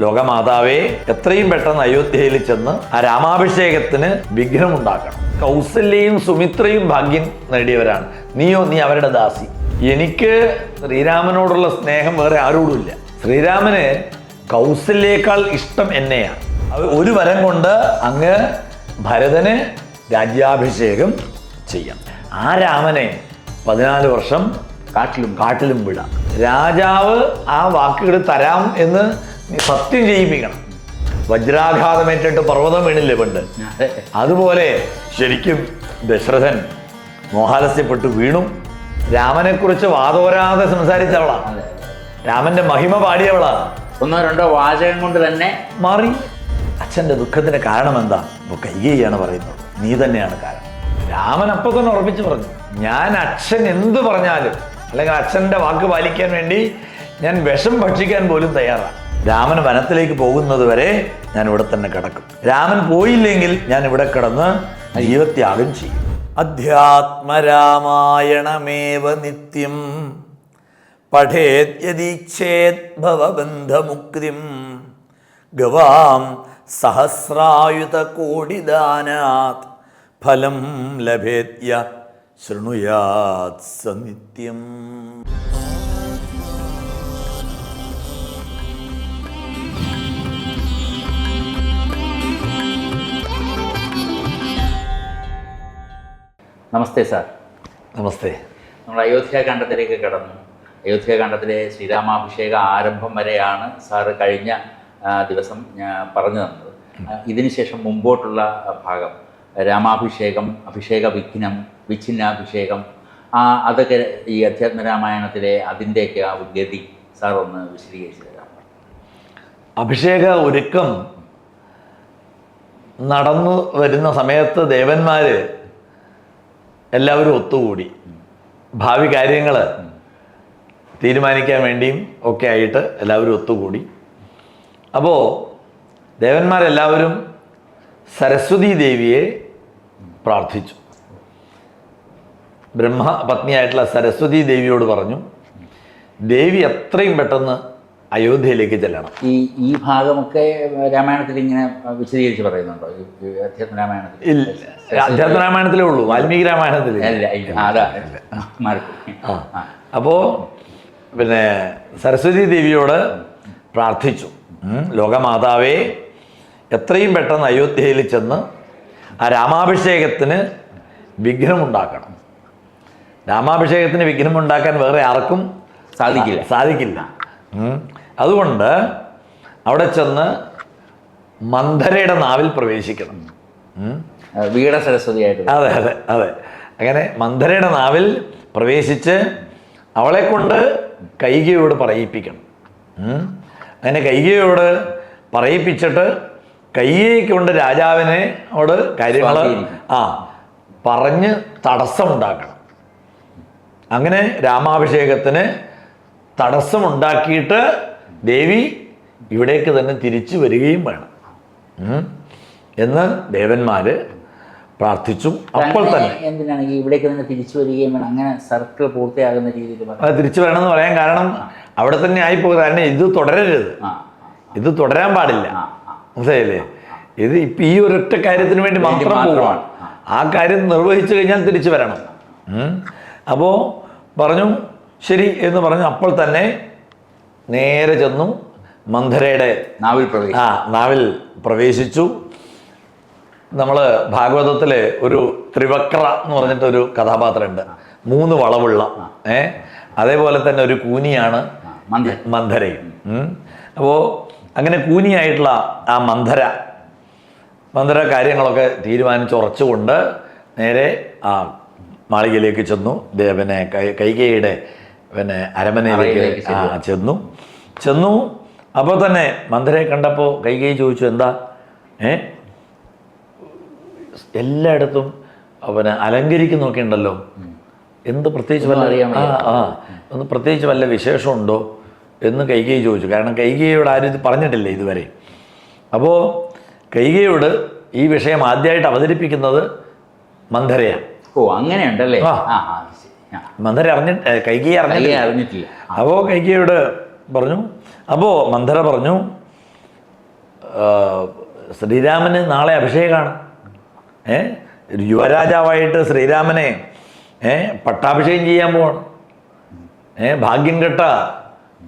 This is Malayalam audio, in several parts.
ലോകമാതാവേ എത്രയും പെട്ടെന്ന് അയോധ്യയിൽ ചെന്ന് ആ രാമാഭിഷേകത്തിന് വിഘ്നം ഉണ്ടാക്കണം കൗസല്യയും സുമിത്രയും ഭാഗ്യം നേടിയവരാണ്. നീയോ നീ അവരുടെ ദാസി. എനിക്ക് ശ്രീരാമനോടുള്ള സ്നേഹം വേറെ ആരോടുമില്ല. ശ്രീരാമന് കൗസല്യേക്കാൾ ഇഷ്ടം എന്നെയാണ്. ഒരു വരം കൊണ്ട് അങ്ങ് ഭരതന് രാജ്യാഭിഷേകം ചെയ്യാം. ആ രാമനെ പതിനാല് വർഷം കാട്ടിലും കാട്ടിലും വിടാം. രാജാവ് ആ വാക്കുകൾ തരാം എന്ന് നീ സത്യം ചെയ്യിപ്പിക്കണം വജ്രാഘാതമേറ്റിട്ട് പർവതം വീണില്ലേ പണ്ട്? അതെ. അതുപോലെ ശരിക്കും ദശരഥൻ മോഹാലസ്യപ്പെട്ട് വീണു. രാമനെക്കുറിച്ച് വാതോരാതെ സംസാരിച്ചവളാണ് അതെ. രാമന്റെ മഹിമ പാടിയവളാണ് ഒന്നോ രണ്ടോ വാചകം കൊണ്ട് തന്നെ മാറി. അച്ഛന്റെ ദുഃഖത്തിന് കാരണം എന്താ? ഇപ്പൊ കൈകയാണ് പറയുന്നത്. നീ തന്നെയാണ് കാരണം. രാമൻ അപ്പൊ തന്നെ ഉറപ്പിച്ചു പറഞ്ഞു ഞാൻ അച്ഛൻ എന്ത് പറഞ്ഞാലും അല്ലെങ്കിൽ അച്ഛന്റെ വാക്ക് പാലിക്കാൻ വേണ്ടി ഞാൻ വിഷം ഭക്ഷിക്കാൻ പോലും തയ്യാറാണ്. രാമൻ വനത്തിലേക്ക് പോകുന്നത് വരെ ഞാൻ ഇവിടെ തന്നെ കിടക്കും. രാമൻ പോയില്ലെങ്കിൽ ഞാൻ ഇവിടെ കിടന്ന് ജീവത്യാഗം ചെയ്യും. അധ്യാത്മരാമായണമേവ നിത്യം പഠേദ്യദീക്ഷേത് ഗവാം സഹസ്രായുധകോടിദാനാത് ഫലം ലഭേത്യ ശൃണുയാത് സനിത്യം നമസ്തേ സാർ. നമസ്തേ. നമ്മൾ അയോധ്യാകാന്ഡത്തിലേക്ക് കടന്നു. അയോധ്യാകാന്ഡത്തിലെ ശ്രീരാമാഭിഷേക ആരംഭം വരെയാണ് സാറ് കഴിഞ്ഞ ദിവസം ഞാൻ പറഞ്ഞു തന്നത്. ഇതിനുശേഷം മുമ്പോട്ടുള്ള ഭാഗം രാമാഭിഷേകം അഭിഷേക വിഘ്നം വിച്ഛിന്നാഭിഷേകം ആ അതൊക്കെ ഈ അധ്യാത്മ രാമായണത്തിലെ അതിന്റെയൊക്കെ ആ ഗതി സാർ ഒന്ന് വിശദീകരിച്ചു തരാം അഭിഷേക ഒരുക്കം നടന്നു വരുന്ന സമയത്ത് ദേവന്മാര് എല്ലാവരും ഒത്തുകൂടി. ഭാവി കാര്യങ്ങൾ തീരുമാനിക്കാൻ വേണ്ടിയും ഒക്കെ ആയിട്ട് എല്ലാവരും ഒത്തുകൂടി. അപ്പോൾ ദേവന്മാരെല്ലാവരും സരസ്വതി ദേവിയെ പ്രാർത്ഥിച്ചു. ബ്രഹ്മ പത്നിയായിട്ടുള്ള സരസ്വതി ദേവിയോട് പറഞ്ഞു ദേവി എത്രയും പെട്ടെന്ന് അയോധ്യയിലേക്ക് ചെല്ലണം. ഈ ഈ ഭാഗമൊക്കെ രാമായണത്തിൽ ഇങ്ങനെ വിശദീകരിച്ച് പറയുന്നുണ്ടോ? അധ്യാത്മ രാമായണത്തിൽ? ഇല്ല. അധ്യാത്മ രാമായണത്തിലേ ഉള്ളൂ. വാൽമീകി രാമായണത്തിൽ. അപ്പോൾ പിന്നെ സരസ്വതി ദേവിയോട് പ്രാർത്ഥിച്ചു. ലോകമാതാവേ എത്രയും പെട്ടെന്ന് അയോധ്യയിൽ ചെന്ന് ആ രാമാഭിഷേകത്തിന് വിഘ്നമുണ്ടാക്കണം. രാമാഭിഷേകത്തിന് വിഘ്നമുണ്ടാക്കാൻ വേറെ ആർക്കും സാധിക്കില്ല. സാധിക്കില്ല. അതുകൊണ്ട് അവിടെ ചെന്ന് മന്ധരയുടെ നാവിൽ പ്രവേശിക്കണം. വീട സരസ്വതിയായിട്ട്. അതെ അതെ അതെ. അങ്ങനെ മന്ധരയുടെ നാവിൽ പ്രവേശിച്ച് അവളെ കൊണ്ട് കൈകയോട് പറയിപ്പിക്കണം. അങ്ങനെ കൈകയോട് പറയിപ്പിച്ചിട്ട് കൈകയെ കൊണ്ട് രാജാവിനെ ഓട് കാര്യങ്ങൾ ആ പറഞ്ഞ് തടസ്സമുണ്ടാക്കണം. അങ്ങനെ രാമാഭിഷേകത്തിന് തടസ്സമുണ്ടാക്കിയിട്ട് ദേവി ഇവിടേക്ക് തന്നെ തിരിച്ചു വരികയും വേണം. എന്ന് ദേവന്മാര് പ്രാർത്ഥിച്ചു അപ്പോൾ തന്നെ. എന്തിനാണ് ഇവിടേക്ക് തന്നെ തിരിച്ചു വരികയും വേണം? അങ്ങനെ സർക്കിൾ പൂർത്തിയാകുന്ന രീതിയിൽ അത് തിരിച്ചു വരണമെന്ന് പറയാൻ കാരണം അവിടെ തന്നെ ആയിപ്പോകും. കാരണം ഇത് തുടരരുത്. ഇത് തുടരാൻ പാടില്ല. മനസ്സിലായില്ലേ? ഇത് ഇപ്പം ഈ ഒരൊറ്റ കാര്യത്തിന് വേണ്ടി മാത്രം. പോവാണ്. ആ കാര്യം നിർവഹിച്ചു കഴിഞ്ഞാൽ തിരിച്ചു വരണം. അപ്പോ അപ്പോൾ പറഞ്ഞു ശരി എന്ന് പറഞ്ഞു. അപ്പോൾ തന്നെ നേരെ ചെന്നു മന്ധരയുടെ നാവിൽ പ്രവേശിച്ചു ആ നാവിൽ പ്രവേശിച്ചു. നമ്മൾ ഭാഗവതത്തിലെ ഒരു ത്രിവക്ര എന്ന് പറഞ്ഞിട്ടൊരു കഥാപാത്രമുണ്ട്. മൂന്ന് വളവുള്ള ഏ? അതേപോലെ തന്നെ ഒരു കൂനിയാണ് മന്ധരയും. അപ്പോൾ അങ്ങനെ കൂനിയായിട്ടുള്ള ആ മന്ധര മന്ധര കാര്യങ്ങളൊക്കെ തീരുമാനിച്ചുറച്ചുകൊണ്ട് നേരെ ആ മാളികയിലേക്ക് ചെന്നു. ദേവനെ പിന്നെ കൈ- കൈകേയിയുടെ പിന്നെ അരമനയിലേക്ക് ചെന്നു. ചെന്നു. അപ്പോൾ തന്നെ മന്ധരയെ കണ്ടപ്പോൾ കൈകൈ ചോദിച്ചു എന്താ? ഏ? എല്ലായിടത്തും പിന്നെ അലങ്കരിക്കുന്നൊക്കെ ഉണ്ടല്ലോ. എന്ത് പ്രത്യേകിച്ച് വല്ല ആ ആ ഒന്ന് പ്രത്യേകിച്ച് വല്ല വിശേഷമുണ്ടോ? എന്ന് കൈകൈ ചോദിച്ചു. കാരണം കൈകൈയോട് ആരും ഇത് പറഞ്ഞിട്ടില്ല ഇതുവരെ? അപ്പോൾ കൈകയോട് ഈ വിഷയം ആദ്യമായിട്ട് അവതരിപ്പിക്കുന്നത് മന്ധരയാണ് ഓ അങ്ങനെയുണ്ടല്ലേ. മന്ധര അറിഞ്ഞിട്ട് കൈകി അറിഞ്ഞില്ല അറിഞ്ഞിട്ടില്ല. അപ്പോ കൈകിയോട് അപ്പോൾ കൈകേയോട് പറഞ്ഞു അപ്പോൾ മന്ധര പറഞ്ഞു ശ്രീരാമന് നാളെ അഭിഷേകമാണ് ഏ യുവരാജാവായിട്ട് ശ്രീരാമനെ ഏ പട്ടാഭിഷേകം ചെയ്യാൻ പോവാണ്. ഏ ഭാഗ്യം കെട്ട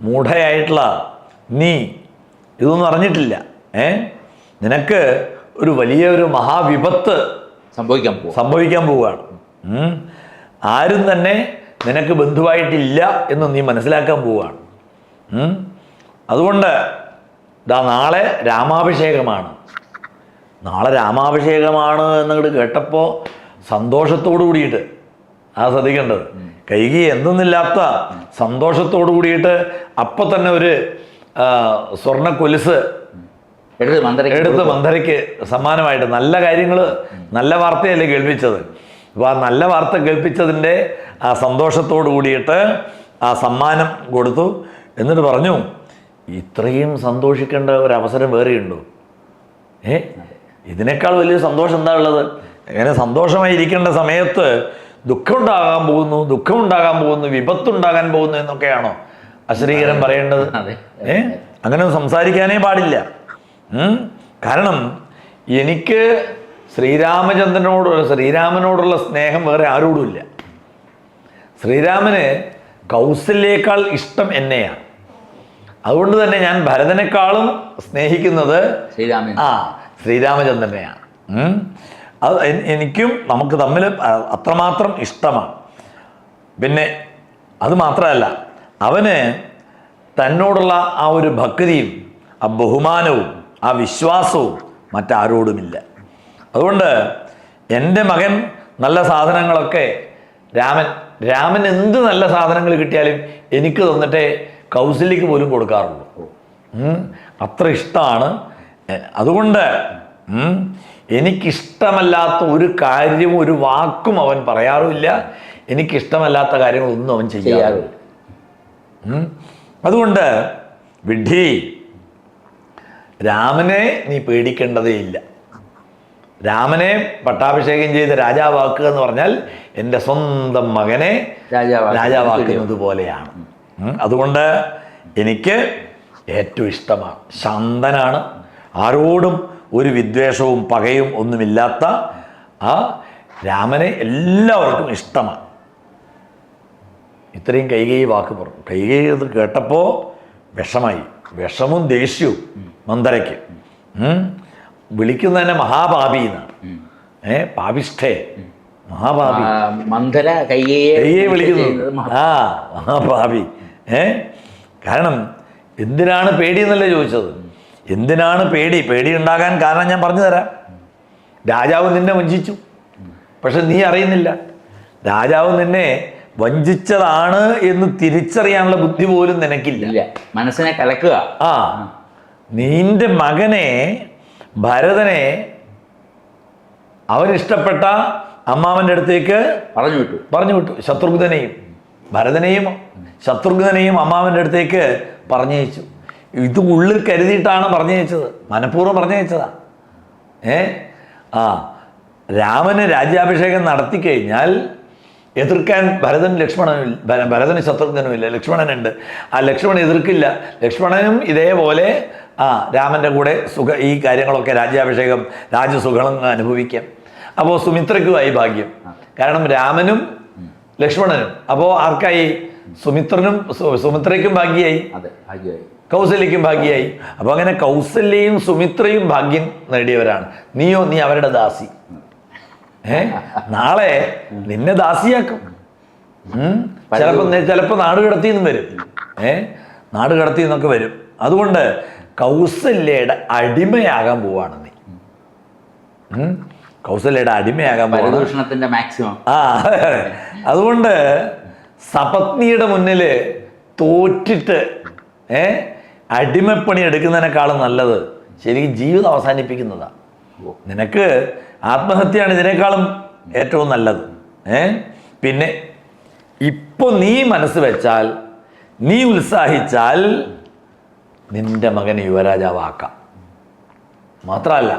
മൂഢയായിട്ടുള്ള നീ ഇതൊന്നും അറിഞ്ഞിട്ടില്ല. ഏ നിനക്ക് ഒരു വലിയ ഒരു മഹാവിപത്ത് സംഭവിക്കാൻ സംഭവിക്കാൻ പോവുകയാണ്. ആരും തന്നെ നിനക്ക് ബന്ധുവായിട്ടില്ല എന്ന് നീ മനസ്സിലാക്കാൻ പോവുകയാണ്. അതുകൊണ്ട് ഇതാ നാളെ രാമാഭിഷേകമാണ്. നാളെ രാമാഭിഷേകമാണ് എന്നങ്ങോട്ട് കേട്ടപ്പോൾ സന്തോഷത്തോടു കൂടിയിട്ട് ആ ശ്രദ്ധിക്കേണ്ടത്. കൈകി എന്തെന്നില്ലാത്ത സന്തോഷത്തോടു കൂടിയിട്ട് അപ്പം തന്നെ ഒരു സ്വർണ കൊലുസ് എടുത്ത് മന്ധരയ്ക്ക് സമ്മാനമായിട്ട് നല്ല കാര്യങ്ങൾ നല്ല വാർത്തയല്ലേ കേൾപ്പിച്ചത് അപ്പോൾ ആ നല്ല വാർത്ത കേൾപ്പിച്ചതിന്റെ ആ സന്തോഷത്തോട് കൂടിയിട്ട് ആ സമ്മാനം കൊടുത്തു. എന്നിട്ട് പറഞ്ഞു ഇത്രയും സന്തോഷിക്കേണ്ട ഒരു അവസരം വേറെയുണ്ടോ? ഏ ഇതിനേക്കാൾ വലിയ സന്തോഷം എന്താ ഉള്ളത്? അങ്ങനെ സന്തോഷമായി സന്തോഷമായിരിക്കേണ്ട സമയത്ത് ദുഃഖമുണ്ടാകാൻ പോകുന്നു ദുഃഖമുണ്ടാകാൻ പോകുന്നു വിപത്തുണ്ടാകാൻ പോകുന്നു എന്നൊക്കെയാണോ അശ്രീകരൻ പറയേണ്ടത്? അതെ. ഏ അങ്ങനെ സംസാരിക്കാനേ പാടില്ല. കാരണം എനിക്ക് ശ്രീരാമചന്ദ്രനോടുള്ള ശ്രീരാമനോടുള്ള സ്നേഹം വേറെ ആരോടുമില്ല. ശ്രീരാമന് കൗസല്യേക്കാൾ ഇഷ്ടം എന്നെയാണ്. അതുകൊണ്ട് തന്നെ ഞാൻ ഭരതനേക്കാളും സ്നേഹിക്കുന്നത് ശ്രീരാമൻ. ആ ശ്രീരാമചന്ദ്രനെയാണ്. അത് എനിക്കും നമുക്ക് തമ്മിൽ അത്രമാത്രം ഇഷ്ടമാണ്. പിന്നെ അത് മാത്രമല്ല അവന് തന്നോടുള്ള ആ ഒരു ഭക്തിയും ആ ബഹുമാനവും ആ വിശ്വാസവും മറ്റാരോടുമില്ല. അതുകൊണ്ട് എന്റെ മകൻ നല്ല സാധനങ്ങളൊക്കെ രാമൻ രാമൻ എന്ത് നല്ല സാധനങ്ങൾ കിട്ടിയാലും എനിക്ക് തന്നിട്ടേ കൗസല്യക്ക് പോലും കൊടുക്കാറുള്ളൂ. അത്ര ഇഷ്ടമാണ്. അതുകൊണ്ട് എനിക്കിഷ്ടമല്ലാത്ത ഒരു കാര്യവും ഒരു വാക്കും അവൻ പറയാറുമില്ല. എനിക്കിഷ്ടമല്ലാത്ത കാര്യങ്ങളൊന്നും അവൻ ചെയ്യാറില്ല. അതുകൊണ്ട് വിഡ്ഢി രാമനെ നീ പേടിക്കേണ്ടതേ ഇല്ല രാമനെ പട്ടാഭിഷേകം ചെയ്ത് രാജാവാക്കുക എന്ന് പറഞ്ഞാൽ എന്റെ സ്വന്തം മകനെ രാജാവാക്കുന്നത് രാജാവാക്കുന്നത് പോലെയാണ്. അതുകൊണ്ട് എനിക്ക് ഏറ്റവും ഇഷ്ടമാണ്. ശാന്തനാണ്. ആരോടും ഒരു വിദ്വേഷവും പകയും ഒന്നുമില്ലാത്ത ആ രാമനെ എല്ലാവർക്കും ഇഷ്ടമാണ്. ഇത്രയും കൈകൈ വാക്ക് പറഞ്ഞു. കൈകൈ ഇത് കേട്ടപ്പോൾ വിഷമായി. വിഷമും ദേഷ്യവും മന്ദരയ്ക്ക്. ഉം. വിളിക്കുന്നതന്നെ മഹാപാപി എന്നാണ് ഏ പാപിഷ്ഠേ. മഹാപാപി മന്ദര മന്ധര കയ്യെ കൈയെ വിളിക്കുന്നു. ആ മഹാപാപി ഏ കാരണം എന്തിനാണ് പേടി എന്നല്ലേ ചോദിച്ചത്? എന്തിനാണ് പേടി? പേടി ഉണ്ടാകാൻ കാരണം ഞാൻ പറഞ്ഞു തരാം. രാജാവ് നിന്നെ വഞ്ചിച്ചു. പക്ഷെ നീ അറിയുന്നില്ല. രാജാവ് നിന്നെ വഞ്ചിച്ചതാണ് എന്ന് തിരിച്ചറിയാനുള്ള ബുദ്ധി പോലും നിനക്കില്ല. മനസ്സിനെ കലക്കുക. ആ. നിന്റെ മകനെ ഭരതനെ അവൻ ഇഷ്ടപ്പെട്ട അമ്മാവന്റെ അടുത്തേക്ക് പറഞ്ഞു വിട്ടു. പറഞ്ഞു വിട്ടു. ശത്രുഘ്നെയും ഭരതനെയും ശത്രുഘ്നെയും അമ്മാവന്റെ അടുത്തേക്ക് പറഞ്ഞയച്ചു. ഇത് ഉള്ളിൽ കരുതിയിട്ടാണ് പറഞ്ഞയച്ചത്. മനഃപൂർവം പറഞ്ഞയച്ചതാ. ഏ? ആ രാമന് രാജ്യാഭിഷേകം നടത്തി കഴിഞ്ഞാൽ എതിർക്കാൻ ഭരതൻ ലക്ഷ്മണനും ഭരതന് ശത്രുഘ്നും ഇല്ല. ലക്ഷ്മണനുണ്ട്. ആ ലക്ഷ്മണൻ എതിർക്കില്ല. ലക്ഷ്മണനും ഇതേപോലെ ആ രാമന്റെ കൂടെ സുഖ ഈ കാര്യങ്ങളൊക്കെ രാജ്യാഭിഷേകം രാജസുഖം അനുഭവിക്കാം. അപ്പോൾ സുമിത്രയ്ക്കുമായി ഭാഗ്യം. കാരണം രാമനും ലക്ഷ്മണനും അപ്പോൾ ആർക്കായി? സുമിത്രനും സുമിത്രയ്ക്കും ഭാഗ്യമായി അതെ ഭാഗ്യമായി കൗസല്യക്കും ഭാഗ്യമായി അപ്പോൾ അങ്ങനെ കൗസല്യയും സുമിത്രയും ഭാഗ്യം നേടിയവരാണ്. നീയോ നീ അവരുടെ ദാസി. ഏ? നാളെ നിന്നെ ദാസിയാക്കും. ചിലപ്പോൾ ചിലപ്പോ ചിലപ്പോ നാട് കടത്തിന്നും വരും. ഏ? നാട് കടത്തിന്നൊക്കെ വരും. അതുകൊണ്ട് കൗസല്യയുടെ അടിമയാകാൻ പോവാണ് നീ. കൗസല്യയുടെ അടിമയാകാൻ പോവാണ്. മാക്സിമം. ആ അതുകൊണ്ട് സപത്നിയുടെ മുന്നിൽ തോറ്റിട്ട് ഏ അടിമപ്പണി എടുക്കുന്നതിനേക്കാളും നല്ലത് ശരിക്കും ജീവിതം അവസാനിപ്പിക്കുന്നതാണ് നിനക്ക് ആത്മഹത്യയാണ് ഇതിനേക്കാളും ഏറ്റവും നല്ലത്. ഏ പിന്നെ ഇപ്പൊ നീ മനസ്സ് വെച്ചാൽ നീ ഉത്സാഹിച്ചാൽ നിന്റെ മകനെ യുവരാജാവാക്കാം. മാത്രമല്ല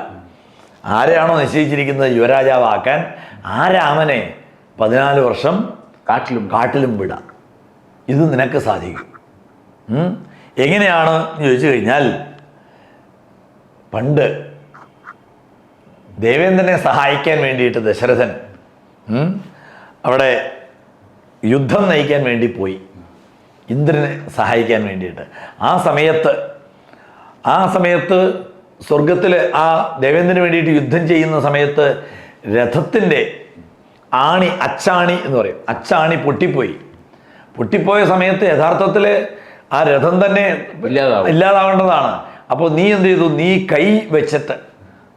ആരെയാണോ നിശ്ചയിച്ചിരിക്കുന്നത് യുവരാജാവാക്കാൻ ആ രാമനെ പതിനാല് വർഷം കാട്ടിലും കാട്ടിലും വിടാം. ഇത് നിനക്ക് സാധിക്കും. എങ്ങനെയാണ് എന്ന് ചോദിച്ചു കഴിഞ്ഞാൽ പണ്ട് ദേവേന്ദ്രനെ സഹായിക്കാൻ വേണ്ടിയിട്ട് ദശരഥൻ അവിടെ യുദ്ധം നയിക്കാൻ വേണ്ടി പോയി. ഇന്ദ്രനെ സഹായിക്കാൻ വേണ്ടിയിട്ട്. ആ സമയത്ത് ആ സമയത്ത് സ്വർഗത്തിൽ ആ ദേവേന്ദ്രന് വേണ്ടിയിട്ട് യുദ്ധം ചെയ്യുന്ന സമയത്ത് രഥത്തിന്റെ ആണി അച്ചാണി എന്ന് പറയും. അച്ചാണി പൊട്ടിപ്പോയി. പൊട്ടിപ്പോയ സമയത്ത് യഥാർത്ഥത്തിൽ ആ രഥം തന്നെ ഇല്ലാതാവും. ഇല്ലാതാവേണ്ടതാണ്. അപ്പോൾ നീ എന്ത് ചെയ്തു? നീ കൈ വെച്ചിട്ട്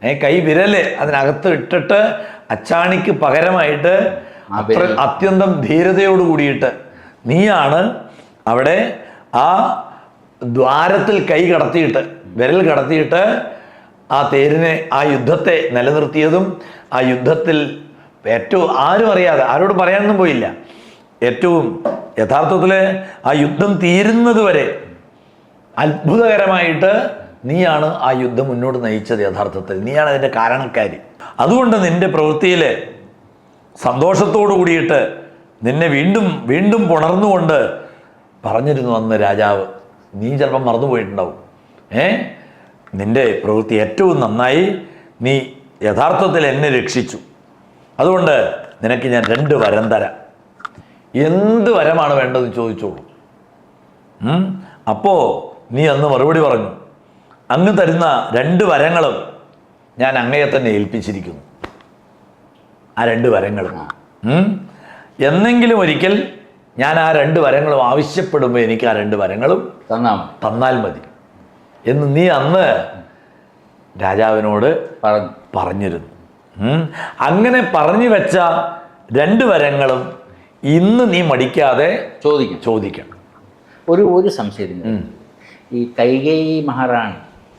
ഏ കൈ വിരൽ അതിനകത്ത് ഇട്ടിട്ട് അച്ചാണിക്ക് പകരമായിട്ട് അത്യന്തം ധീരതയോട് കൂടിയിട്ട് നീയാണ് അവിടെ ആ ദ്വാരത്തിൽ കൈ കടത്തിയിട്ട് വിരൽ കടത്തിയിട്ട് ആ തേരിനെ ആ യുദ്ധത്തെ നിലനിർത്തിയതും ആ യുദ്ധത്തിൽ ഏറ്റവും ആരും അറിയാതെ ആരോട് പറയാനൊന്നും പോയില്ല. ഏറ്റവും യഥാർത്ഥത്തിൽ ആ യുദ്ധം തീരുന്നത് വരെ അത്ഭുതകരമായിട്ട് നീയാണ് ആ യുദ്ധം മുന്നോട്ട് നയിച്ചത് യഥാർത്ഥത്തിൽ. നീയാണ് അതിന്റെ കാരണക്കാരി. അതുകൊണ്ട് നിന്റെ പ്രവൃത്തിയിൽ സന്തോഷത്തോടു കൂടിയിട്ട് നിന്നെ വീണ്ടും വീണ്ടും പുണർന്നുകൊണ്ട് പറഞ്ഞിരുന്നു അന്ന് രാജാവ്. നീ ചിലപ്പം മറന്നുപോയിട്ടുണ്ടാവും ഏ? നിന്റെ പ്രവൃത്തി ഏറ്റവും നന്നായി നീ യഥാർത്ഥത്തിൽ എന്നെ രക്ഷിച്ചു. അതുകൊണ്ട് നിനക്ക് ഞാൻ രണ്ട് വരം തരാം. എന്ത് വരമാണ് വേണ്ടതെന്ന് ചോദിച്ചോളൂ. അപ്പോൾ അപ്പോ നീ അന്ന് മറുപടി പറഞ്ഞു. അങ്ങ് തരുന്ന രണ്ട് വരങ്ങളും ഞാൻ അങ്ങയെ തന്നെ ഏൽപ്പിച്ചിരിക്കുന്നു. ആ രണ്ട് വരങ്ങളും. എന്നെങ്കിലും ഒരിക്കൽ ഞാൻ ആ രണ്ട് വരങ്ങളും ആവശ്യപ്പെടുമ്പോൾ എനിക്ക് ആ രണ്ട് വരങ്ങളും തന്നാ തന്നാൽ മതി. എന്ന് നീ അന്ന് രാജാവിനോട് പറഞ്ഞിരുന്നു. അങ്ങനെ പറഞ്ഞു വെച്ച രണ്ട് വരങ്ങളും ഇന്ന് നീ മടിക്കാതെ ചോദിക്കും ചോദിക്കണം. ഒരു ഒരു സംശയത്തിന് ഈ കൈകേയി മഹാറാണി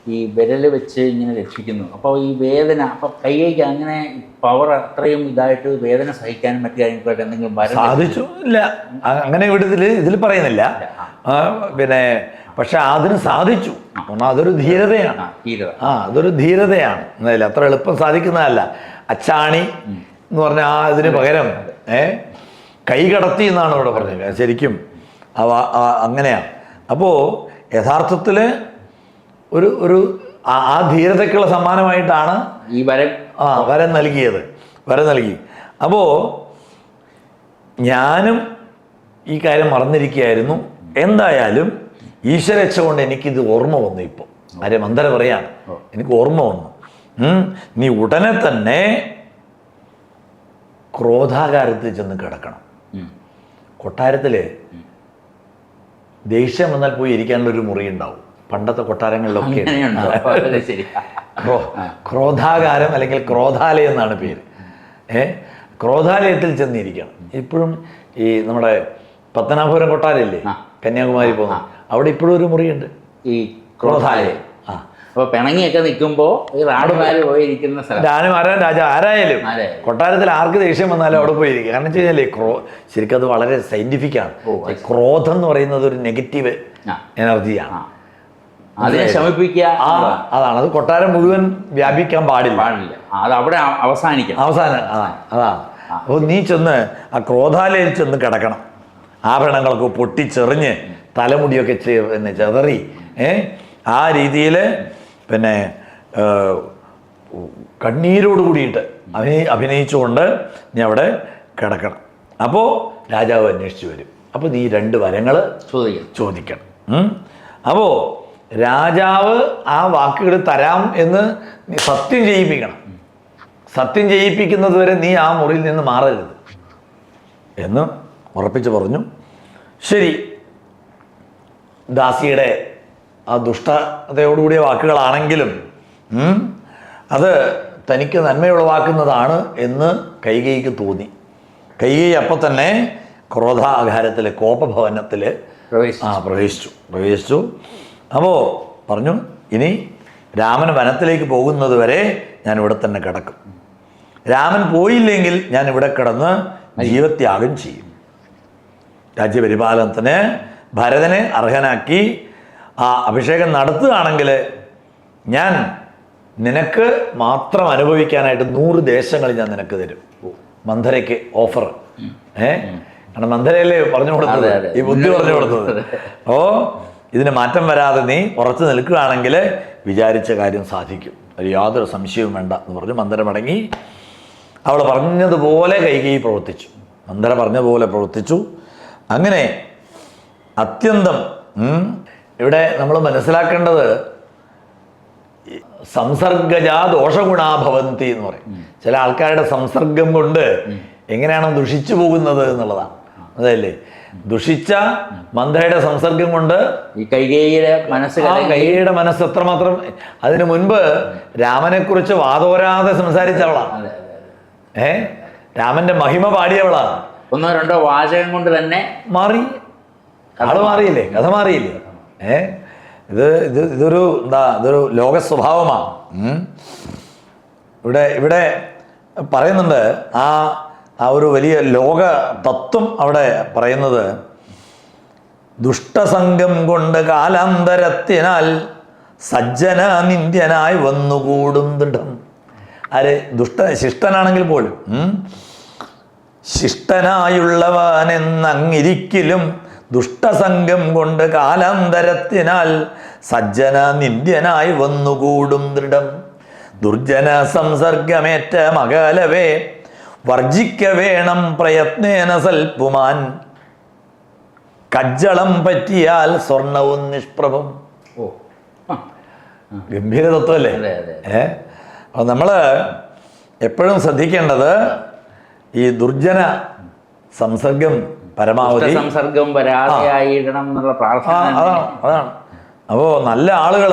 ഈ വിരൽ വെച്ച് ഇങ്ങനെ രക്ഷിക്കുന്നു. അപ്പോൾ ഈ വേദന അപ്പോൾ കൈയ്ക്ക് അങ്ങനെ പവർ അത്രയും ഇതായിട്ട് വേദന സഹിക്കാനും മറ്റു കാര്യങ്ങൾക്കായിട്ട് എന്തെങ്കിലും സാധിച്ചു. ഇല്ല. അങ്ങനെ ഇവിടെ ഇതിൽ ഇതിൽ പറയുന്നില്ല. പിന്നെ പക്ഷെ അതിന് സാധിച്ചു. അതൊരു ധീരതയാണ്. ആ, അതൊരു ധീരതയാണ്. എന്നതിൽ അത്ര എളുപ്പം സാധിക്കുന്നതല്ല. അച്ചാണി എന്ന് പറഞ്ഞ ആ ഇതിന് പകരം ഏ? കൈ കടത്തി എന്നാണ് ഇവിടെ പറഞ്ഞത്. ശരിക്കും അവ അങ്ങനെയാണ്. അപ്പോൾ യഥാർത്ഥത്തിൽ ഒരു ഒരു ആ- ധീരതയ്ക്കുള്ള സമ്മാനമായിട്ടാണ് ഈ വരം ആ വരം നൽകിയത്. വരം നൽകി. അപ്പോൾ ഞാനും ഈ കാര്യം മറന്നിരിക്കുകയായിരുന്നു. എന്തായാലും ഈശ്വരച്ച കൊണ്ട് എനിക്കിത് ഓർമ്മ വന്നു ഇപ്പോൾ ആരെ മന്ദര പറയാണ് എനിക്ക് ഓർമ്മ വന്നു. നീ ഉടനെ തന്നെ ക്രോധാകാരത്തിൽ ചെന്ന് കിടക്കണം. കൊട്ടാരത്തിലെ കൊട്ടാരത്തിൽ ദേഷ്യം വന്നാൽ പോയി ഇരിക്കാനുള്ള ഒരു മുറി ഉണ്ടാവും. പണ്ടത്തെ കൊട്ടാരങ്ങളിലൊക്കെ ക്രോ ക്രോധാകാരം അല്ലെങ്കിൽ ക്രോധാലയം എന്നാണ് പേര്. ഏ? ക്രോധാലയത്തിൽ ചെന്നിരിക്കണം. ഇപ്പോഴും ഈ നമ്മുടെ പത്തനാപുരം കൊട്ടാരമില്ലേ കന്യാകുമാരി പോകുന്ന? അവിടെ ഇപ്പോഴും ഒരു മുറിയുണ്ട്. ഈ ക്രോധാലയം. ആ. അപ്പോൾ പിണങ്ങിയൊക്കെ നിൽക്കുമ്പോൾ ഈ റാണിമാര് പോയിരിക്കുന്ന സ്ഥലം. ഞാനും ആരാ രാജ ആരായാലും. കൊട്ടാരത്തിൽ ആർക്ക് ദേഷ്യം വന്നാലും അവിടെ പോയിരിക്കും. കാരണം വെച്ച് കഴിഞ്ഞാൽ ക്രോ ശരിക്കും അത് വളരെ സയന്റിഫിക് ആണ്. ക്രോധം എന്ന് പറയുന്നത് ഒരു നെഗറ്റീവ് എനർജിയാണ് അതിനെ ശമിപ്പിക്കുക. അതാണ്. അത് കൊട്ടാരം മുഴുവൻ വ്യാപിക്കാൻ പാടില്ല. പാടില്ല. അത് അവിടെ അവ- അവസാനിക്കണം. അവസാനം. അതാണ്. അതാണ് അപ്പോൾ നീ ചെന്ന് ആ ക്രോധാലയിൽ ചെന്ന് കിടക്കണം. ആഭരണങ്ങളൊക്കെ പൊട്ടിച്ചെറിഞ്ഞ് തലമുടിയൊക്കെ പിന്നെ ചെതറി ഏ? ആ രീതിയിൽ പിന്നെ കണ്ണീരോട് കൂടിയിട്ട് അഭിനയി അഭിനയിച്ചുകൊണ്ട് നീ അവിടെ കിടക്കണം. അപ്പോൾ രാജാവ് അന്വേഷിച്ച് വരും. അപ്പോൾ നീ രണ്ട് വരങ്ങൾ ചോദിക്കണം. ചോദിക്കണം. ഉം. രാജാവ് ആ വാക്കുകൾ തരാം എന്ന് നീ സത്യം ചെയ്യിപ്പിക്കണം. സത്യം ചെയ്യിപ്പിക്കുന്നത് വരെ നീ ആ മുറിയിൽ നിന്ന് മാറരുത്. എന്ന് ഉറപ്പിച്ച് പറഞ്ഞു. ശരി. ദാസിയുടെ ആ ദുഷ്ടതയോടുകൂടിയ വാക്കുകളാണെങ്കിലും അത് തനിക്ക് നന്മയുള്ള വാക്കുന്നതാണ് എന്ന് കൈകൈക്ക് തോന്നി. കൈകൈ അപ്പം തന്നെ ക്രോധാകാരത്തിൽ കോപഭവനത്തിൽ പ്രവേശിച്ചു. ആ പ്രവേശിച്ചു. പ്രവേശിച്ചു. അപ്പോൾ പറഞ്ഞു ഇനി രാമൻ വനത്തിലേക്ക് പോകുന്നത് വരെ ഞാൻ ഇവിടെ തന്നെ കിടക്കും. രാമൻ പോയില്ലെങ്കിൽ ഞാൻ ഇവിടെ കിടന്ന് ജീവത്യാഗം ചെയ്യും. രാജ്യപരിപാലനത്തിന് ഭരതനെ അർഹനാക്കി ആ അഭിഷേകം നടത്തുകയാണെങ്കിൽ ഞാൻ നിനക്ക് മാത്രം അനുഭവിക്കാനായിട്ട് നൂറ് ദേശങ്ങൾ ഞാൻ നിനക്ക് തരും. മന്ധരയ്ക്ക് ഓഫർ. ഏ? കാരണം മന്ധരയല്ലേ പറഞ്ഞു കൊടുത്തത്. ഈ ബുദ്ധി പറഞ്ഞു കൊടുത്തത്. ഓ ഇതിന് മാറ്റം വരാതെ നീ ഉറച്ചു നിൽക്കുകയാണെങ്കിൽ വിചാരിച്ച കാര്യം സാധിക്കും. ഒരു യാതൊരു സംശയവും വേണ്ട എന്ന് പറഞ്ഞ് മന്ദര മടങ്ങി അവൾ പറഞ്ഞതുപോലെ കൈകൈ പ്രവർത്തിച്ചു. മന്ദര പറഞ്ഞ പോലെ പ്രവർത്തിച്ചു. അങ്ങനെ അത്യന്തം ഇവിടെ നമ്മൾ മനസ്സിലാക്കേണ്ടത് സംസർഗജാ ദോഷഗുണാഭവന്തി എന്ന് പറയും. ചില ആൾക്കാരുടെ സംസർഗം കൊണ്ട് എങ്ങനെയാണ് ദുഷിച്ചു പോകുന്നത് എന്നുള്ളതാണ്. അതല്ലേ? ദുഷിച്ച മന്ത്രയുടെ സംസർഗം കൊണ്ട് ഈ കൈകേയിയുടെ മനസ്സ് കൈകേയിയുടെ മനസ്സ് എത്രമാത്രം അതിനു മുൻപ് രാമനെ കുറിച്ച് വാതോരാതെ സംസാരിച്ചവളാണ് അതെ അതെ അതെ. ഏ? രാമന്റെ മഹിമ പാടിയവളാണ് ഒന്നോ രണ്ടോ വാചകം കൊണ്ട് തന്നെ മാറി. ആൾ മാറിയില്ലേ? കഥ മാറിയില്ലേ? ഏ? ഇത് ഇത് ഇതൊരു എന്താ ഇതൊരു ലോക സ്വഭാവമാണ് ഇവിടെ ഇവിടെ പറയുന്നുണ്ട് ആ ആ ഒരു വലിയ ലോക തത്വം അവിടെ പറയുന്നത്. ദുഷ്ടസംഘം കൊണ്ട് കാലാന്തരത്തിനാൽ സജ്ജന നിന്ദ്യനായി വന്നുകൂടും ദൃഢം ആര്? ദുഷ്ട ശിഷ്ടനാണെങ്കിൽ പോലും. ശിഷ്ടനായുള്ളവനെന്നങ്ങിരിക്കലും ദുഷ്ടസംഘം കൊണ്ട് കാലാന്തരത്തിനാൽ സജ്ജന നിന്ദ്യനായി വന്നുകൂടും ദൃഢം ദുർജന സംസർഗമേറ്റ മകലവേ വർജിക്ക വേണം പ്രയത്നേന സൽപ്പുമാൻ കജ്ജളം പറ്റിയാൽ സ്വർണവും നിഷ്പ്രഭം. ഓ ഗംഭീര തത്വമല്ലേ ഏ? അപ്പോൾ നമ്മൾ എപ്പോഴും ശ്രദ്ധിക്കേണ്ടത് ഈ ദുർജന സംസർഗം പരമാവധി. സംസർഗം വരാതെയായിടണം എന്നുള്ള പ്രാർത്ഥന അതാണ് അതാണ്. അപ്പോൾ നല്ല ആളുകൾ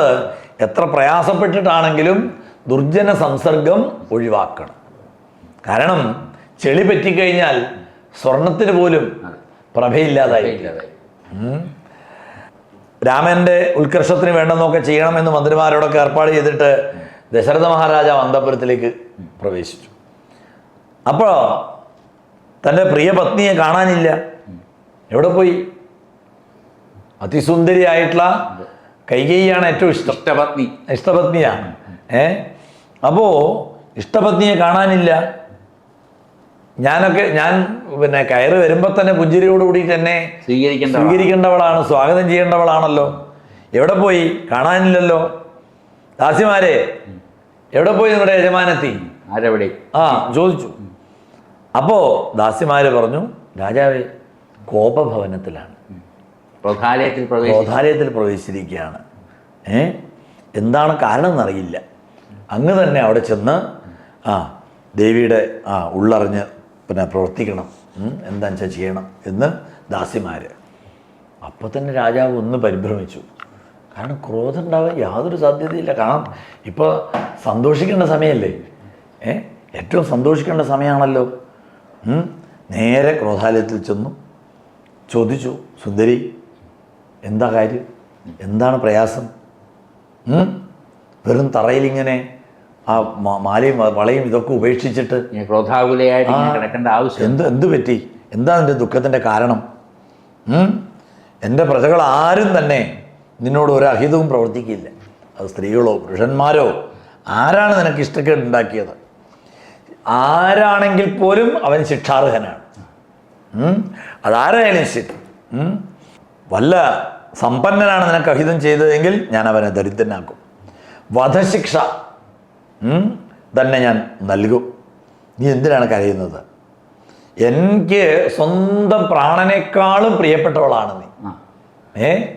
എത്ര പ്രയാസപ്പെട്ടിട്ടാണെങ്കിലും ദുർജന സംസർഗം ഒഴിവാക്കണം. കാരണം ചെളി പറ്റിക്കഴിഞ്ഞാൽ സ്വർണത്തിന് പോലും പ്രഭയില്ലാതായി. രാമന്റെ ഉത്കർഷത്തിന് വേണ്ടെന്നൊക്കെ ചെയ്യണമെന്ന് മന്ത്രിമാരോടൊക്കെ ഏർപ്പാട് ചെയ്തിട്ട് ദശരഥ മഹാരാജാവ് അന്തപുരത്തിലേക്ക് പ്രവേശിച്ചു. അപ്പോൾ തന്റെ പ്രിയ പത്നിയെ കാണാനില്ല. എവിടെ പോയി? അതിസുന്ദരിയായിട്ടുള്ള കൈകേയിയാണ് ഏറ്റവും ഇഷ്ടം. ഇഷ്ടപത്നി. ഇഷ്ടപത്നിയാണ് ഏ? അപ്പോൾ ഇഷ്ടപത്നിയെ കാണാനില്ല. ഞാനൊക്കെ ഞാൻ പിന്നെ കയറി വരുമ്പോൾ തന്നെ പുഞ്ചിരിയോട് കൂടി തന്നെ സ്വീകരിക്കേണ്ട സ്വീകരിക്കേണ്ടവളാണ് സ്വാഗതം ചെയ്യേണ്ടവളാണല്ലോ. എവിടെ പോയി? കാണാനില്ലല്ലോ. ദാസിമാരെ എവിടെ പോയി നിങ്ങളുടെ യജമാനത്തി? ആരെവിടെ? ആ ചോദിച്ചു. അപ്പോൾ ദാസിമാര് പറഞ്ഞു രാജാവേ കോപഭവനത്തിലാണ്. പ്രധാലയത്തിൽ പ്രവേശിച്ചിരിക്കുകയാണ്. ഏ? എന്താണ് കാരണം എന്നറിയില്ല അങ്ങ് തന്നെ അവിടെ ചെന്ന് ആ ദേവിയുടെ ആ ഉള്ളറിഞ്ഞ് പിന്നെ പ്രവർത്തിക്കണം എന്താണെന്ന് വെച്ചാൽ ചെയ്യണം എന്ന് ദാസിമാർ അപ്പോൾ തന്നെ രാജാവ് ഒന്ന് പരിഭ്രമിച്ചു. കാരണം ക്രോധം ഉണ്ടാവാൻ യാതൊരു സാധ്യതയില്ല. കാരണം ഇപ്പോൾ സന്തോഷിക്കേണ്ട സമയമല്ലേ ഏ? ഏറ്റവും സന്തോഷിക്കേണ്ട സമയമാണല്ലോ. നേരെ ക്രോധാലയത്തിൽ ചെന്നു. ചോദിച്ചു സുന്ദരി എന്താ കാര്യം? എന്താണ് പ്രയാസം? വെറും തറയിലിങ്ങനെ ആ മാലയും വളയും ഇതൊക്കെ ഉപേക്ഷിച്ചിട്ട് ക്രോധാകുലയായിട്ട് കിടക്കേണ്ട ആവശ്യം എന്ത് എന്ത് പറ്റി? എന്താ നിന്റെ ദുഃഖത്തിന്റെ കാരണം? എന്റെ പ്രജകൾ ആരും തന്നെ നിന്നോട് ഒരു അഹിതവും പ്രവർത്തിക്കില്ല. അത് സ്ത്രീകളോ പുരുഷന്മാരോ ആരാണ് നിനക്ക് ഇഷ്ടക്കേട് ഉണ്ടാക്കിയത്? ആരാണെങ്കിൽ പോലും അവൻ ശിക്ഷാർഹനാണ്? അതാരായാലും ശരി? വല്ല സമ്പന്നനാണ് നിനക്ക് അഹിതം ചെയ്തതെങ്കിൽ ഞാൻ അവനെ ദരിദ്രനാക്കും. വധശിക്ഷ തന്നെ ഞാൻ നൽകും. നീ എന്തിനാണ് കരയുന്നത്? എനിക്ക് സ്വന്തം പ്രാണനേക്കാളും പ്രിയപ്പെട്ടവളാണ് നീ. ഏ?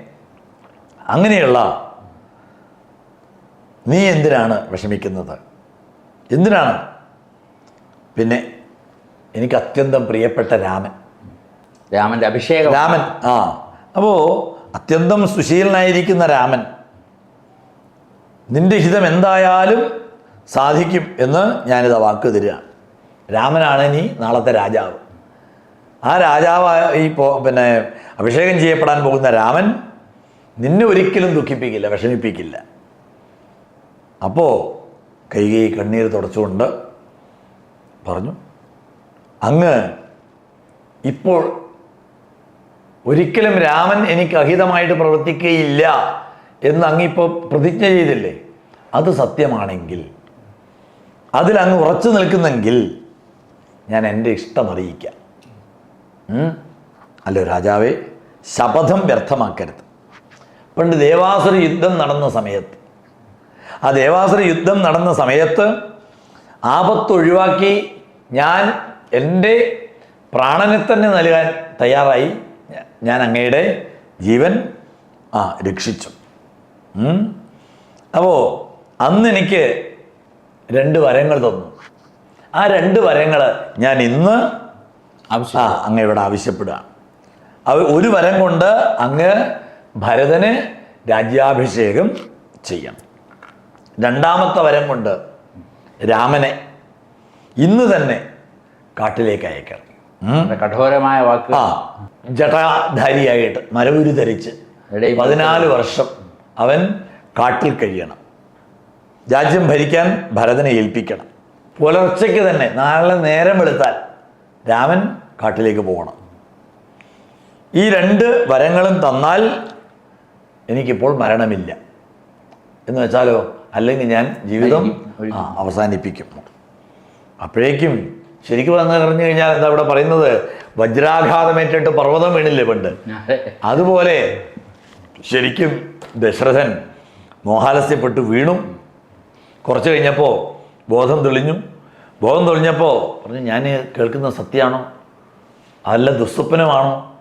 അങ്ങനെയുള്ള നീ എന്തിനാണ് വിഷമിക്കുന്നത്? എന്തിനാണ്? പിന്നെ എനിക്ക് അത്യന്തം പ്രിയപ്പെട്ട രാമൻ. രാമന്റെ അഭിഷേകം. രാമൻ ആ. അപ്പോൾ അത്യന്തം സുശീലനായിരിക്കുന്ന രാമൻ നിന്റെ ഹിതം എന്തായാലും സാധിക്കും എന്ന് ഞാനിത് വാക്ക് തരികയാണ് രാമനാണ് ഇനി നാളത്തെ രാജാവ്. ആ രാജാവ് ഈ പിന്നെ അഭിഷേകം ചെയ്യപ്പെടാൻ പോകുന്ന രാമൻ നിന്നെ ഒരിക്കലും ദുഃഖിപ്പിക്കില്ല വിഷമിപ്പിക്കില്ല. അപ്പോൾ കൈകൈ കണ്ണീർ തുടച്ചുകൊണ്ട് പറഞ്ഞു അങ്ങ് ഇപ്പോൾ ഒരിക്കലും രാമൻ എനിക്ക് അഹിതമായിട്ട് പ്രവർത്തിക്കുകയില്ല എന്ന് അങ്ങിപ്പോൾ പ്രതിജ്ഞ ചെയ്തില്ലേ? അത് സത്യമാണെങ്കിൽ അതിൽ അങ്ങ് ഉറച്ചു നിൽക്കുന്നെങ്കിൽ ഞാൻ എന്റെ ഇഷ്ടം അറിയിക്കാം? അല്ലോ രാജാവേ? ശപഥം വ്യർത്ഥമാക്കരുത്. പണ്ട് ദേവാസുര യുദ്ധം നടന്ന സമയത്ത് ആ ദേവാസുര യുദ്ധം നടന്ന സമയത്ത് ആപത്തൊഴിവാക്കി ഞാൻ എന്റെ പ്രാണനെ തന്നെ നൽകാൻ തയ്യാറായി. ഞാൻ അങ്ങയുടെ ജീവൻ ആ രക്ഷിച്ചു. അപ്പോൾ അന്ന് എനിക്ക് രണ്ട് വരങ്ങൾ തന്നു. ആ രണ്ട് വരങ്ങൾ ഞാൻ ഇന്ന് ആ അങ്ങ് ഇവിടെ ആവശ്യപ്പെടുക. അവ ഒരു വരം കൊണ്ട് അങ്ങ് ഭരതന് രാജ്യാഭിഷേകം ചെയ്യണം രണ്ടാമത്തെ വരം കൊണ്ട് രാമനെ ഇന്ന് തന്നെ കാട്ടിലേക്ക് അയക്കണം കഠോരമായ വാക്ക്. ആ ജടാധാരിയായിട്ട് മരവുരി ധരിച്ച് പതിനാല് വർഷം അവൻ കാട്ടിൽ കഴിയണം. രാജ്യം ഭരിക്കാൻ ഭരതനെ ഏൽപ്പിക്കണം. പുലർച്ചയ്ക്ക് തന്നെ നാളെ നേരം എടുത്താൽ രാമൻ കാട്ടിലേക്ക് പോകണം. ഈ രണ്ട് വരങ്ങളും തന്നാൽ എനിക്കിപ്പോൾ മരണമില്ല. എന്ന് വെച്ചാലോ അല്ലെങ്കിൽ ഞാൻ ജീവിതം അവസാനിപ്പിക്കും. അപ്പോഴേക്കും ശരിക്കും വന്ന് പറഞ്ഞു കഴിഞ്ഞാൽ എന്താ ഇവിടെ പറയുന്നത്? വജ്രാഘാതമേറ്റിട്ട് പർവതം വീണില്ലേ പണ്ട്? അതെ. അതുപോലെ ശരിക്കും ദശരഥൻ മോഹാലസ്യപ്പെട്ട് വീണു. കുറച്ച് കഴിഞ്ഞപ്പോൾ ബോധം തെളിഞ്ഞു. ബോധം തെളിഞ്ഞപ്പോൾ പറഞ്ഞു ഞാൻ കേൾക്കുന്ന സത്യമാണോ? അല്ല ദുസ്വപ്നമാണോ?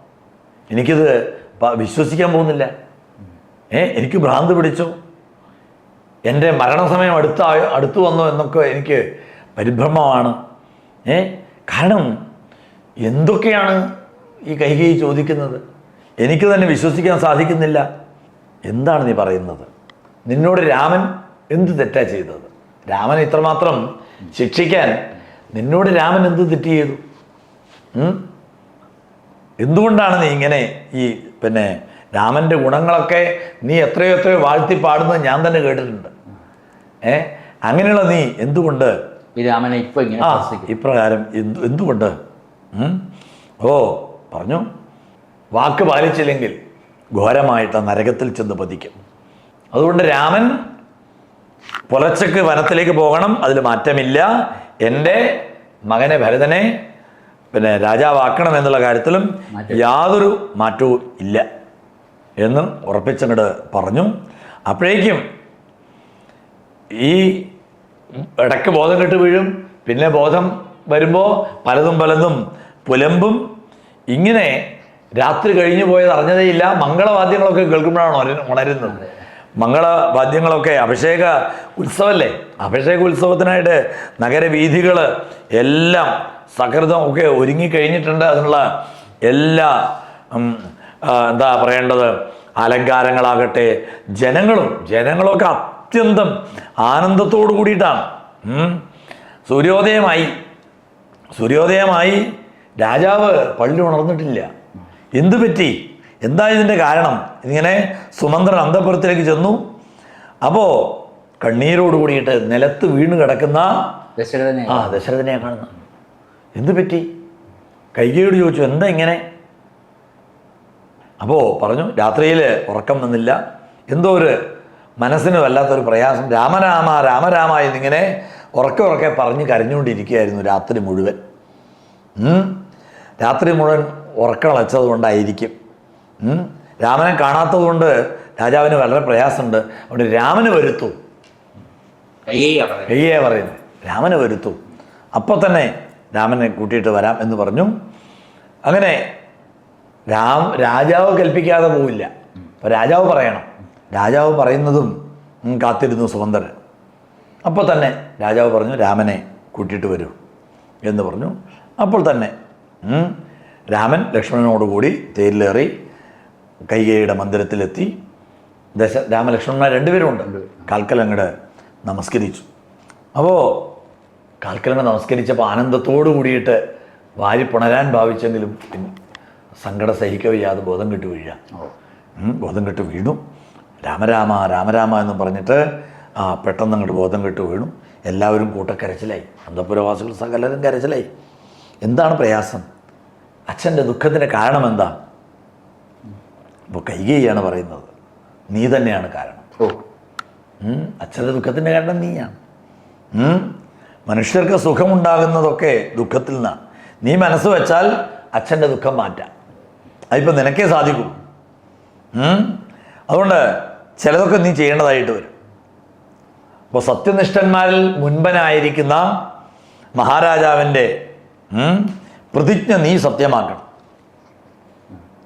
എനിക്കിത് വിശ്വസിക്കാൻ പോകുന്നില്ല. ഏ എനിക്ക് ഭ്രാന്ത് പിടിച്ചോ. എന്റെ മരണസമയം അടുത്ത അടുത്തു വന്നോ എന്നൊക്കെ എനിക്ക് പരിഭ്രമമാണ്. ഏ കാരണം എന്തൊക്കെയാണ് ഈ കൈകൈ ചോദിക്കുന്നത്? എനിക്ക് തന്നെ വിശ്വസിക്കാൻ സാധിക്കുന്നില്ല. എന്താണ് നീ പറയുന്നത്? നിന്നോട് രാമൻ എന്ത് തെറ്റാ ചെയ്തത്? രാമൻ ഇത്രമാത്രം ശിക്ഷിക്കാൻ നിന്നോട് രാമൻ എന്ത് തെറ്റ് ചെയ്തു? എന്തുകൊണ്ടാണ് നീ ഇങ്ങനെ ഈ പിന്നെ രാമന്റെ ഗുണങ്ങളൊക്കെ നീ എത്രയോ എത്രയോ വാഴ്ത്തി പാടുന്നത് ഞാൻ തന്നെ കേട്ടിട്ടുണ്ട്. ഏ? അങ്ങനെയുള്ള നീ എന്തുകൊണ്ട്? രാമനെ ഇപ്പൊ ആ ഇപ്രകാരം എന്തു എന്തുകൊണ്ട്? ഓ പറഞ്ഞു. വാക്ക് പാലിച്ചില്ലെങ്കിൽ ഘോരമായിട്ട് നരകത്തിൽ ചെന്ന് പതിക്കും. അതുകൊണ്ട് രാമൻ പുലർച്ചക്ക് വനത്തിലേക്ക് പോകണം അതിൽ മാറ്റമില്ല. എന്റെ മകനെ ഭരതനെ പിന്നെ രാജാവാക്കണം എന്നുള്ള കാര്യത്തിലും യാതൊരു മാറ്റവും ഇല്ല എന്ന് ഉറപ്പിച്ചങ്ങോട് പറഞ്ഞു. അപ്പോഴേക്കും ഈ ഇടയ്ക്ക് ബോധം കെട്ട് വീഴും പിന്നെ ബോധം വരുമ്പോൾ പലതും പലതും പുലമ്പും. ഇങ്ങനെ രാത്രി കഴിഞ്ഞു പോയത് അറിഞ്ഞതേയില്ല. മംഗളവാദ്യങ്ങളൊക്കെ കേൾക്കുമ്പോഴാണ് ഉണര- ഉണരുന്നത് മംഗളവാദ്യങ്ങളൊക്കെ അഭിഷേക ഉത്സവമല്ലേ അഭിഷേക ഉത്സവത്തിനായിട്ട് നഗരവീഥികൾ എല്ലാം സകൃതം ഒക്കെ ഒരുങ്ങിക്കഴിഞ്ഞിട്ടുണ്ട് അതിനുള്ള എല്ലാ എന്താ പറയേണ്ടത്? അലങ്കാരങ്ങളാകട്ടെ ജനങ്ങളും ജനങ്ങളൊക്കെ അത്യന്തം ആനന്ദത്തോടു കൂടിയിട്ടാണ്. സൂര്യോദയമായി സൂര്യോദയമായി രാജാവ് പള്ളി ഉണർന്നിട്ടില്ല. എന്തു പറ്റി? എന്താ ഇതിന്റെ കാരണം? ഇങ്ങനെ സുമന്ത്രൻ അന്തപുരത്തിലേക്ക് ചെന്നു. അപ്പോ കണ്ണീരോട് കൂടിയിട്ട് നിലത്ത് വീണ് കിടക്കുന്ന ദശരഥനെ. ആ ദശരഥനെ കാണുന്നു. എന്ത് പറ്റി? കൈകയോട് ചോദിച്ചു എന്താ ഇങ്ങനെ? അപ്പോ പറഞ്ഞു രാത്രിയിൽ ഉറക്കം വന്നില്ല. എന്തോ ഒരു മനസ്സിന് വല്ലാത്തൊരു പ്രയാസം. രാമരാമ രാമരാമ എന്നിങ്ങനെ ഉറക്കെ ഉറക്കെ പറഞ്ഞ് കരഞ്ഞുകൊണ്ടിരിക്കുകയായിരുന്നു രാത്രി മുഴുവൻ. രാത്രി മുഴുവൻ ഉറക്കളച്ചത് കൊണ്ടായിരിക്കും. രാമനെ കാണാത്തത് കൊണ്ട് രാജാവിന് വളരെ പ്രയാസമുണ്ട്. അതുകൊണ്ട് രാമന് വരുത്തു. കയ്യെ പറയുന്നു. രാമനെ വരുത്തു. അപ്പോൾ തന്നെ രാമനെ കൂട്ടിയിട്ട് വരാം എന്ന് പറഞ്ഞു. അങ്ങനെ രാം രാജാവ് കൽപ്പിക്കാതെ പോവില്ല. അപ്പോൾ രാജാവ് പറയണം. രാജാവ് പറയുന്നതും കാത്തിരുന്നു സുമന്ദരൻ അപ്പോൾ തന്നെ രാജാവ് പറഞ്ഞു രാമനെ കൂട്ടിയിട്ട് വരൂ. എന്ന് പറഞ്ഞു. അപ്പോൾ തന്നെ രാമൻ ലക്ഷ്മണനോടുകൂടി തേരിലേറി കൈകേയിയുടെ മന്ദിരത്തിലെത്തി ദശ രാമലക്ഷ്മണന്മാർ രണ്ടുപേരും ഉണ്ട് കാൽക്കലങ്ങട് നമസ്കരിച്ചു. അപ്പോൾ കാൽക്കലങ്ങ നമസ്കരിച്ചപ്പോൾ ആനന്ദത്തോടു കൂടിയിട്ട് വാരി പുണരാൻ ഭാവിച്ചെങ്കിലും പിന്നെ സങ്കടം സഹിക്കവയ്യാതെ ബോധം കെട്ട് വീഴുക. ബോധം കെട്ട് വീണു. രാമരാമ രാമരാമ എന്ന് പറഞ്ഞിട്ട് ആ പെട്ടെന്ന് അങ്ങോട്ട് ബോധം കെട്ട് വീണു. എല്ലാവരും കൂട്ടക്കരച്ചിലായി. അന്തപുരവാസികൾ സകലരും കരച്ചിലായി. എന്താണ് പ്രയാസം? അച്ഛന്റെ ദുഃഖത്തിന് കാരണം എന്താ? അപ്പോൾ കൈകേയാണ് പറയുന്നത്. നീ തന്നെയാണ് കാരണം. അച്ഛന്റെ ദുഃഖത്തിന്റെ കാരണം നീയാണ്. മനുഷ്യർക്ക് സുഖമുണ്ടാകുന്നതൊക്കെ ദുഃഖത്തിൽ നിന്നാണ് നീ മനസ്സ് വെച്ചാൽ അച്ഛന്റെ ദുഃഖം മാറ്റാം. അതിപ്പോൾ നിനക്കേ സാധിക്കൂ. അതുകൊണ്ട് ചിലതൊക്കെ നീ ചെയ്യേണ്ടതായിട്ട് വരും. അപ്പോൾ സത്യനിഷ്ഠന്മാരിൽ മുൻപനായിരിക്കുന്ന മഹാരാജാവിന്റെ പ്രതിജ്ഞ നീ സത്യമാക്കണം.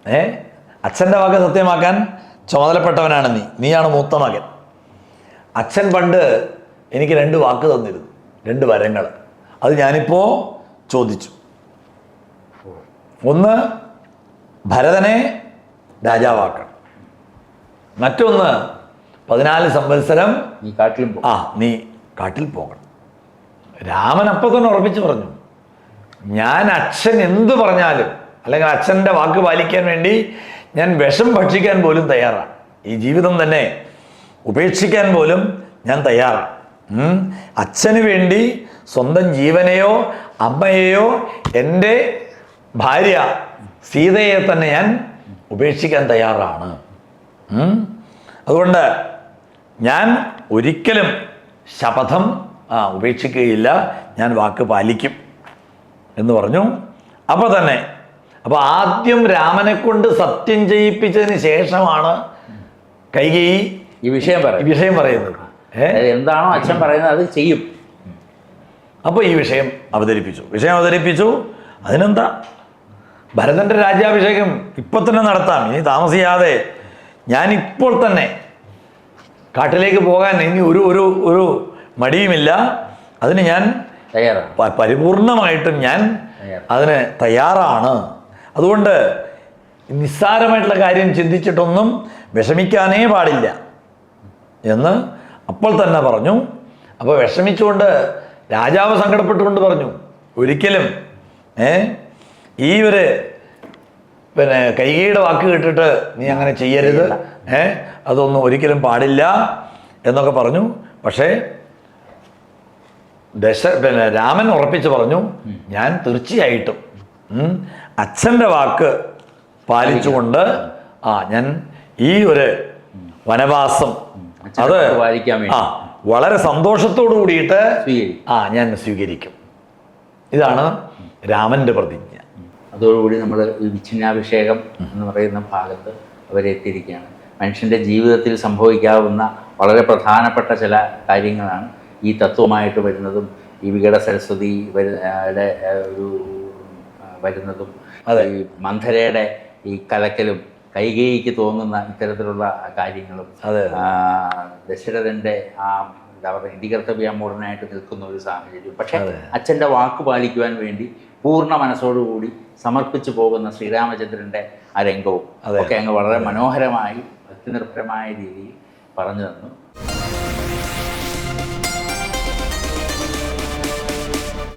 ഏ? അച്ഛന്റെ വാക്ക് സത്യമാക്കാൻ ചുമതലപ്പെട്ടവനാണ് നീ. നീയാണ് മൂത്ത മകൻ. അച്ഛൻ പണ്ട് എനിക്ക് രണ്ട് വാക്ക് തന്നിരുന്നു. രണ്ട് വരങ്ങൾ അത് ഞാനിപ്പോൾ ചോദിച്ചു. ഒന്ന് ഭരതനെ രാജാവാക്കണം. മറ്റൊന്ന് പതിനാല് സംവത്സരം നീ കാട്ടിൽ പോ. ആ നീ കാട്ടിൽ പോകണം. രാമൻ അപ്പം തന്നെ ഉറപ്പിച്ച് പറഞ്ഞു. ഞാൻ അച്ഛൻ എന്ത് പറഞ്ഞാലും അല്ലെങ്കിൽ അച്ഛന്റെ വാക്ക് പാലിക്കാൻ വേണ്ടി ഞാൻ വിഷം ഭക്ഷിക്കാൻ പോലും തയ്യാറാണ് ഈ ജീവിതം തന്നെ ഉപേക്ഷിക്കാൻ പോലും ഞാൻ തയ്യാറാണ്. അച്ഛന് വേണ്ടി സ്വന്തം ജീവനെയോ അമ്മയെയോ എന്റെ ഭാര്യ സീതയെ തന്നെ ഞാൻ ഉപേക്ഷിക്കാൻ തയ്യാറാണ്. അതുകൊണ്ട് ഞാൻ ഒരിക്കലും ശപഥം ഉപേക്ഷിക്കുകയില്ല. ഞാൻ വാക്ക് പാലിക്കും എന്ന് പറഞ്ഞു. അപ്പോൾ തന്നെ അപ്പോൾ ആദ്യം രാമനെ കൊണ്ട് സത്യം ചെയ്യിപ്പിച്ചതിന് ശേഷമാണ് കൈകേയി ഈ വിഷയം പറയും വിഷയം പറയുന്നത്. എന്താണോ അച്ഛൻ പറയുന്നത് അത് ചെയ്യും. അപ്പോൾ ഈ വിഷയം അവതരിപ്പിച്ചു. വിഷയം അവതരിപ്പിച്ചു. അതിനെന്താ? ഭരതന്റെ രാജ്യാഭിഷേകം ഇപ്പം തന്നെ നടത്താം. ഇനി താമസിയാതെ ഞാൻ ഇപ്പോൾ തന്നെ കാട്ടിലേക്ക് പോകാൻ ഇനി ഒരു ഒരു ഒരു മടിയുമില്ല. അതിന് ഞാൻ തയ്യാറാണ്. പരിപൂർണമായിട്ടും ഞാൻ. അതിന് തയ്യാറാണ്. അതുകൊണ്ട് നിസ്സാരമായിട്ടുള്ള കാര്യം ചിന്തിച്ചിട്ടൊന്നും വിഷമിക്കാനേ പാടില്ല എന്ന് അപ്പോൾ തന്നെ പറഞ്ഞു. അപ്പോൾ വിഷമിച്ചുകൊണ്ട് രാജാവ് സങ്കടപ്പെട്ടുകൊണ്ട് പറഞ്ഞു ഒരിക്കലും ഏ ഈ ഒരു പിന്നെ കൈകയുടെ വാക്ക് കേട്ടിട്ട് നീ അങ്ങനെ ചെയ്യരുത്. ഏ അതൊന്നും ഒരിക്കലും പാടില്ല എന്നൊക്കെ പറഞ്ഞു. പക്ഷേ ദശ പിന്നെ രാമൻ ഉറപ്പിച്ച് പറഞ്ഞു ഞാൻ തീർച്ചയായിട്ടും അച്ഛന്റെ വാക്ക് പാലിച്ചുകൊണ്ട് ആ ഞാൻ ഈ ഒരു വനവാസം അത്. ആ വളരെ സന്തോഷത്തോടു കൂടിയിട്ട് ആ ഞാൻ സ്വീകരിക്കും ഇതാണ് രാമന്റെ പ്രതിജ്ഞ അതോടുകൂടി നമ്മൾ വിച്ഛിന്നാഭിഷേകം എന്ന് പറയുന്ന ഭാഗത്ത് അവരെത്തിയിരിക്കുകയാണ് മനുഷ്യന്റെ ജീവിതത്തിൽ സംഭവിക്കാവുന്ന വളരെ പ്രധാനപ്പെട്ട ചില കാര്യങ്ങളാണ് ഈ തത്വമായിട്ട് വരുന്നതും ഈ വികട സരസ്വതി വരു- ആ, ടെ, ആ, ഒരു വരുന്നതും. ഈ മന്ധരയുടെ ഈ കലക്കലും കൈകേയിക്ക് തോന്നുന്ന ഇത്തരത്തിലുള്ള കാര്യങ്ങളും ദശരഥന്റെ ആ എന്താ പറയുക ഇന്ത്യകർത്തവ്യാമൂടനായിട്ട് നിൽക്കുന്ന ഒരു സാഹചര്യം. പക്ഷെ അച്ഛന്റെ അച്ഛന്റെ വാക്ക് പാലിക്കുവാൻ വേണ്ടി പൂർണ മനസ്സോടുകൂടി സമർപ്പിച്ചു പോകുന്ന ശ്രീരാമചന്ദ്രന്റെ ആ രംഗവും. ഒക്കെ അങ്ങ് വളരെ മനോഹരമായി ഭക്തിനിർഭരമായ രീതിയിൽ പറഞ്ഞു തന്നു.